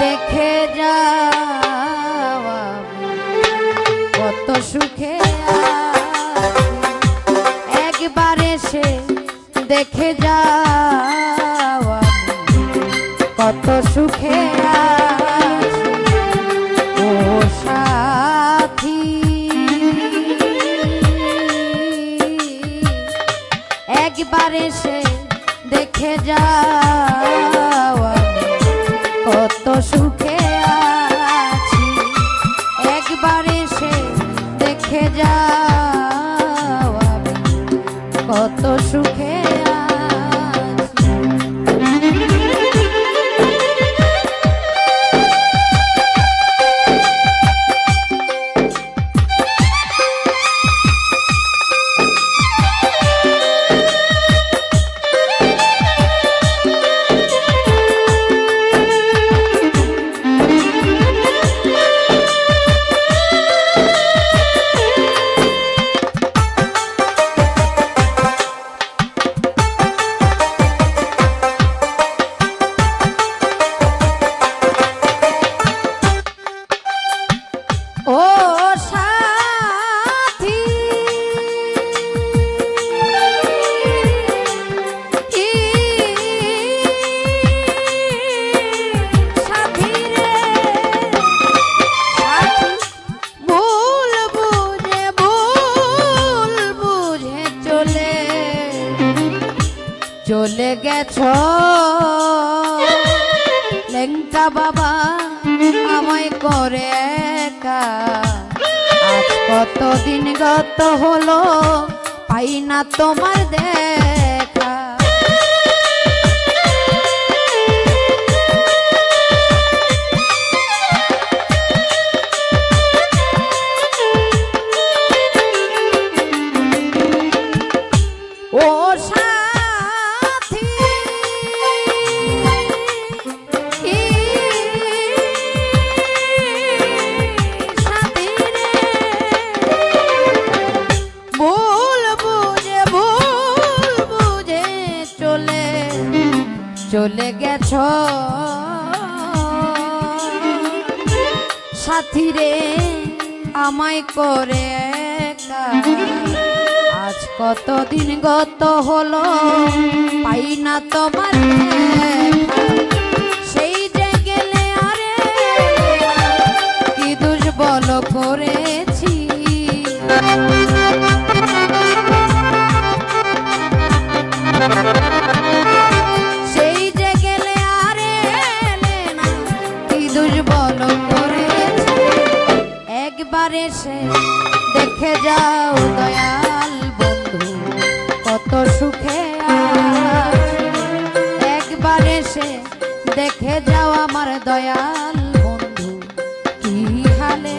দেখে যাওয়া কত সুখে। একবার এসে দেখে যাওয়া কত সুখে ও সাথী। একবার এসে গেছো লেংটা বাবা আমায় করে একা। কতদিন গত হলো পাই না তোমার দেখা। সাথী রে আমায় করে। আজ কতদিন গত হলো পাই না তোমার সুখে। একবার এসে দেখে যাও আমার দয়াল বন্ধু কি হালে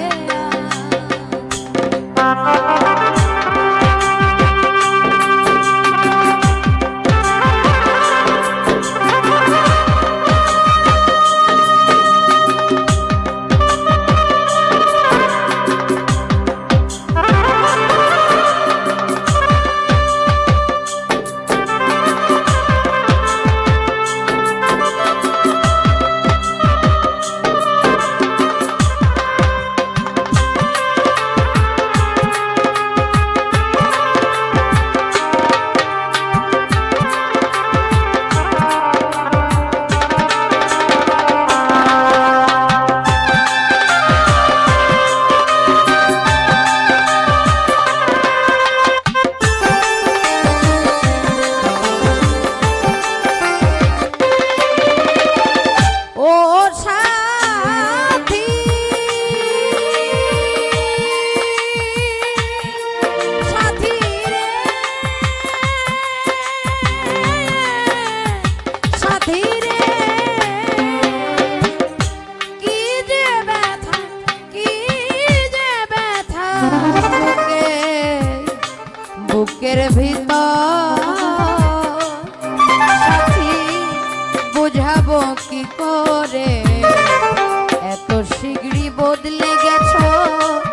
বদলে গেছো।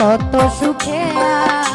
কত সুখে আছি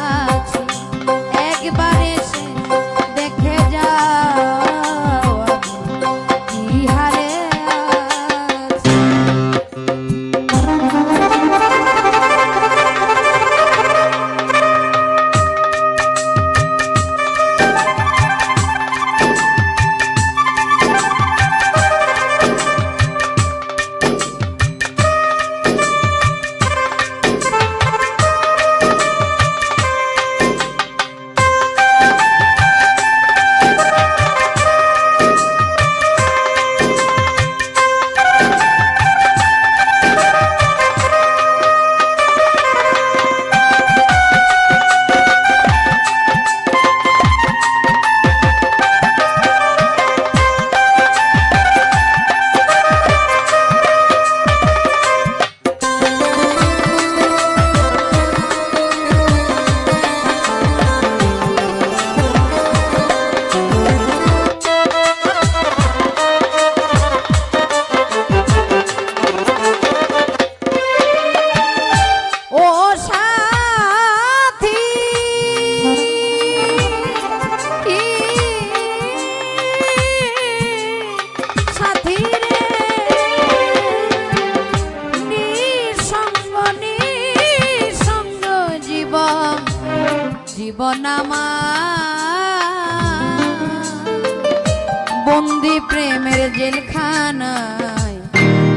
জেলখানায়।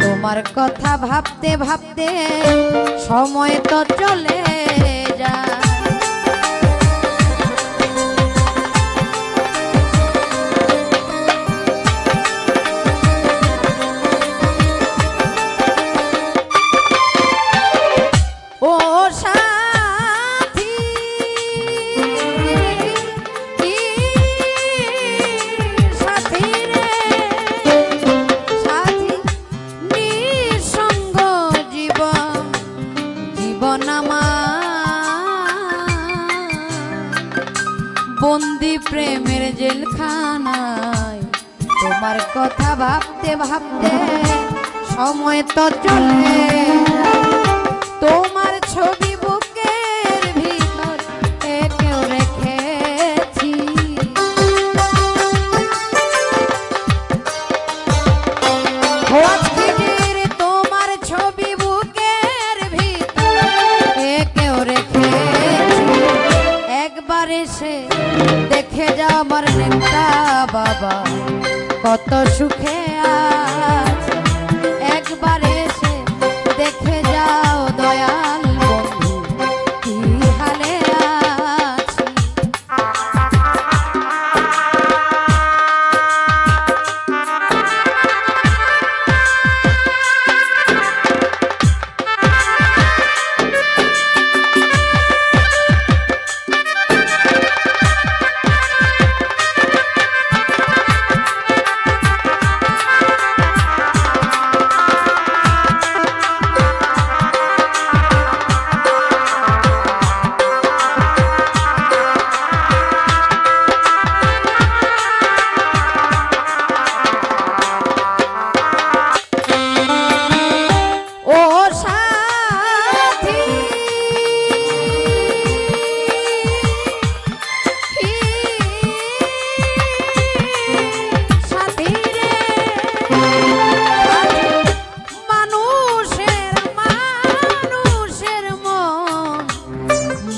তোমার কথা ভাবতে ভাবতে সময় তো চলে যায়। ও সাথী তোমার কথা ভাবতে ভাবতে সময় তো চলে। তোমার ছবি বুকের ভিতর একেও রেখেছি। তোমার ছবি বুকের একবার এসে দেখে যাও আমার নেতা বাবা। কত সুখে আছে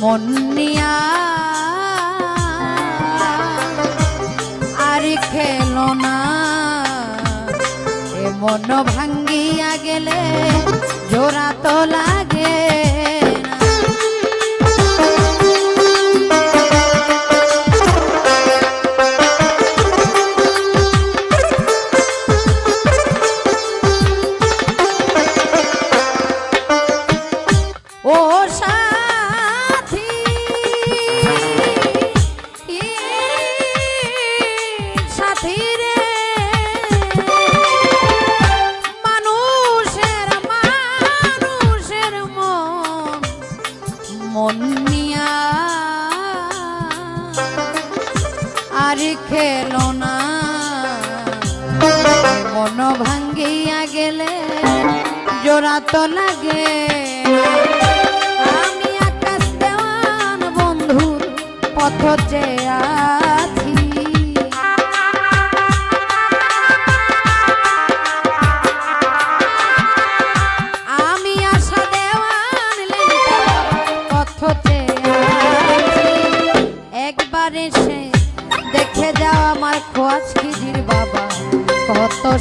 মন নিয়া। আর খেলো না। এ মন ভাঙ্গিয়া গেলে জোড়া তো লাগে। আর খেল না। মন ভাঙ্গিয়া গেলে জোড়া তো লাগে। আমি আকাশ দেওয়ান বন্ধুর পথ চেয়া।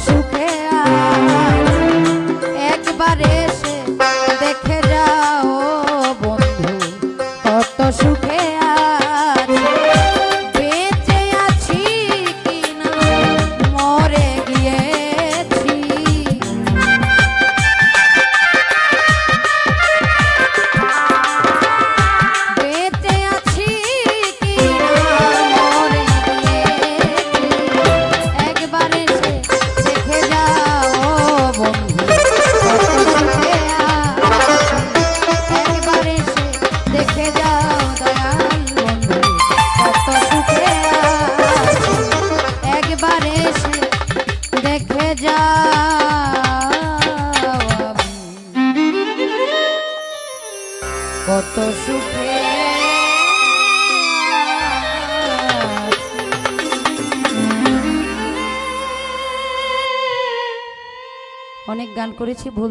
azúcar. করেছি ভুল